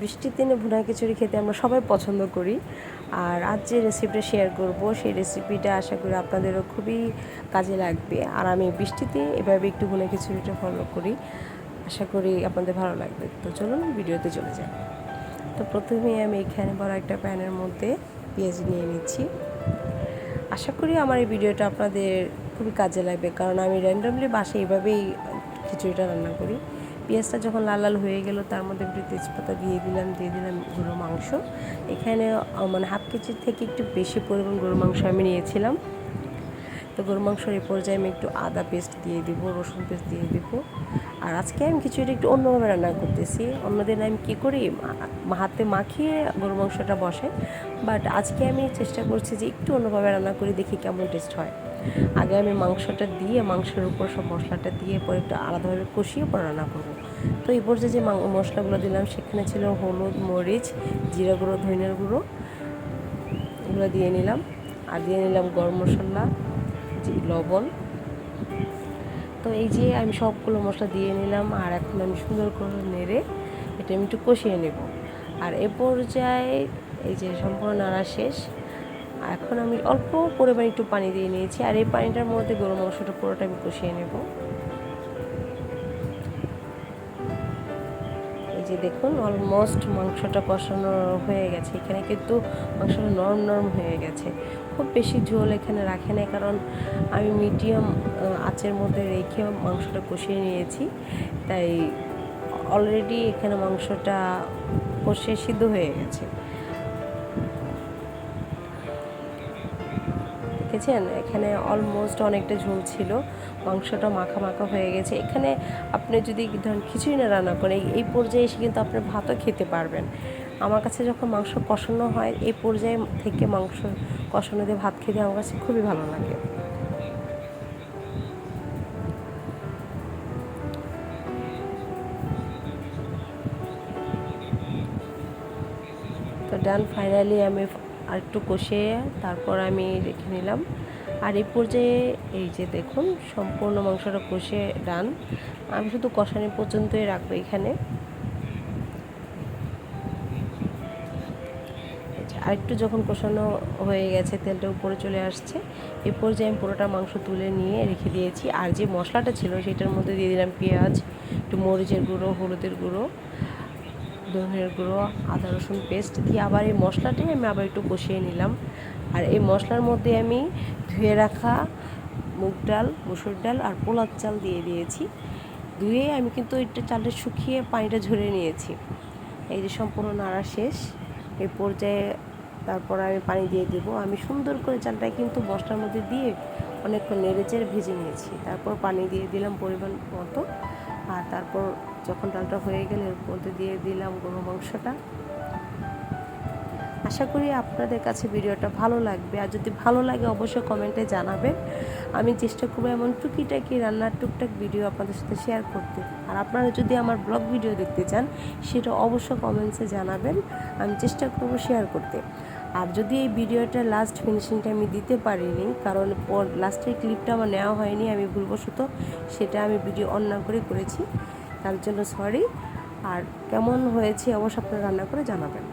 বৃষ্টির দিনে ভুনা খিচুড়ি খেতে আমরা সবাই পছন্দ করি। আর আজ যে রেসিপিটা শেয়ার করব, সেই রেসিপিটা আশা করি আপনাদেরও খুবই কাজে লাগবে। আর আমি বৃষ্টিতে এভাবে একটু ভুনা খিচুড়িটা ফলো করি। আশা করি আপনাদের ভালো লাগবে। তো চলুন ভিডিওতে চলে যাই। তো প্রথমে আমি এখানে বড় একটা প্যানের মধ্যে পেঁয়াজ নিয়ে নিচ্ছি। আশা করি আমার এই ভিডিওটা আপনাদের খুবই কাজে লাগবে। কারণ আমি র্যান্ডমলি বাসে এভাবেই খিচুড়িটা রান্না করি। পেঁয়াজটা যখন লাল লাল হয়ে গেল, তার মধ্যে একটু তেজপাতা দিয়ে দিলাম দিয়ে দিলাম গরুর মাংস। এখানে মানে হাফ কেজির থেকে একটু বেশি পরিমাণ গরুর মাংস আমি নিয়েছিলাম। তো গরুর মাংসের এই পর্যায়ে আমি একটু আদা পেস্ট দিয়ে দিব, রসুন পেস্ট দিয়ে দিব। আর আজকে আমি কিছুটা একটু অন্যভাবে রান্না করতেছি। অন্যদিন আমি কী করি হাতে মাখিয়ে গরুর মাংসটা বসে। বাট আজকে আমি চেষ্টা করছি যে একটু অন্যভাবে রান্না করি, দেখি কেমন টেস্ট হয়। আগে আমি মাংসটা দিয়ে, মাংসের উপর সব মশলাটা দিয়ে পরে একটু আলাদাভাবে কষিয়ে পরে রান্না করব। তো এই পর্যায়ে যে মশলাগুলো দিলাম, সেখানে ছিল হলুদ, মরিচ, জিরা গুঁড়ো, ধনিয়ার গুঁড়ো। এগুলো দিয়ে নিলাম। আর দিয়ে নিলাম গরম মশলা লবণ। তো এই যে আমি সবগুলো মশলা দিয়ে নিলাম, আর এখন আমি সুন্দর করে নেড়ে এটা আমি একটু কষিয়ে নেব। আর এ পর্যায়ে এই যে সম্পূর্ণ নাড়া শেষ। এখন আমি অল্প পরিমাণে একটু পানি দিয়ে নিয়েছি, আর এই পানিটার মধ্যে গরু মাংসটা পুরোটা আমি কষিয়ে নেব। এই যে দেখুন অলমোস্ট মাংসটা কষানো হয়ে গেছে। এখানে কিন্তু মাংসটা নরম নরম হয়ে গেছে। খুব বেশি ঝোল এখানে রাখে না কারণ আমি মিডিয়াম আঁচের মধ্যে রেখে মাংসটা কষিয়ে নিয়েছি। তাই অলরেডি এখানে মাংসটা কষে সিদ্ধ হয়ে গেছে। দেখেছেন? এখানে অলমোস্ট অনেকটা ঝোল ছিল। মাংসটা মাখা মাখা হয়ে গেছে। এখানে আপনি যদি ধরেন খিচুড়ি না রান্না করেন, এই- পর্যায়ে এসে কিন্তু আপনি ভাতও খেতে পারবেন। আমার কাছে যখন মাংস কষানো হয়, এই পর্যায়ে থেকে মাংস কষানো দিয়ে ভাত খেতে আমার কাছে খুবই ভালো লাগে। তো ডান ফাইনালি আমি আরেকটু কষিয়ে তারপর আমি রেখে নিলাম। আর এই পর্যায়ে এই যে দেখুন, সম্পূর্ণ মাংসটা কষে ডান। আমি শুধু কষানি পর্যন্তই রাখব এখানে। আরেকটু যখন কষানো হয়ে গেছে, তেলটা উপরে চলে আসছে এই পর্যায়ে আমি পুরোটা মাংস তুলে নিয়ে রেখে দিয়েছি। আর যে মশলাটা ছিল, সেটার মধ্যে দিয়ে দিলাম পেঁয়াজ, একটু মরিচের গুঁড়ো, হলুদের গুঁড়ো। ধনের গুঁড়ো, আদা রসুন পেস্ট দিয়ে আবার এই মশলাটাই আমি আবার একটু কষিয়ে নিলাম। আর এই মশলার মধ্যে আমি ধুয়ে রাখা মুগ ডাল, মসুর ডাল আর পোলার চাল দিয়ে দিয়েছি। ধুয়ে আমি কিন্তু এটা চালটা শুকিয়ে পানিটা ঝরে নিয়েছি। এই যে সম্পূর্ণ নাড়া শেষ। এই পর্যায়ে তারপর আমি পানি দিয়ে দেব। আমি সুন্দর করে চালটা কিন্তু মশলার মধ্যে দিয়ে অনেকক্ষণ নেড়ে চেড়ে ভেজে নিয়েছি। তারপর পানি দিয়ে দিলাম পরিমাণ মতো। আর তারপর যখন ডালটা হয়ে গেলে এর মধ্যে দিয়ে দিলাম গরু মাংসটা। আশা করি আপনাদের কাছে ভিডিওটা ভালো লাগবে। আর যদি ভালো লাগে, অবশ্যই কমেন্টে জানাবেন। আমি চেষ্টা করব এমন টুকিটাকি রান্নার টুকটাক ভিডিও আপনাদের সাথে শেয়ার করতে। আর আপনারা যদি আমার ব্লগ ভিডিও দেখতে চান, সেটা অবশ্যই কমেন্টসে জানাবেন। আমি চেষ্টা করব শেয়ার করতে। আর যদি এই ভিডিওটা লাস্ট ফিনিশিংটা আমি দিতে পারিনি, কারণ পর লাস্টের ক্লিপটা আমার নেওয়া হয়নি, আমি ভুলবশত সেটা আমি ভিডিও অন করে করেছি। তার জন্য সরি আর কেমন হয়েছে অবশ্য আপনারা রান্না করে জানাবেন।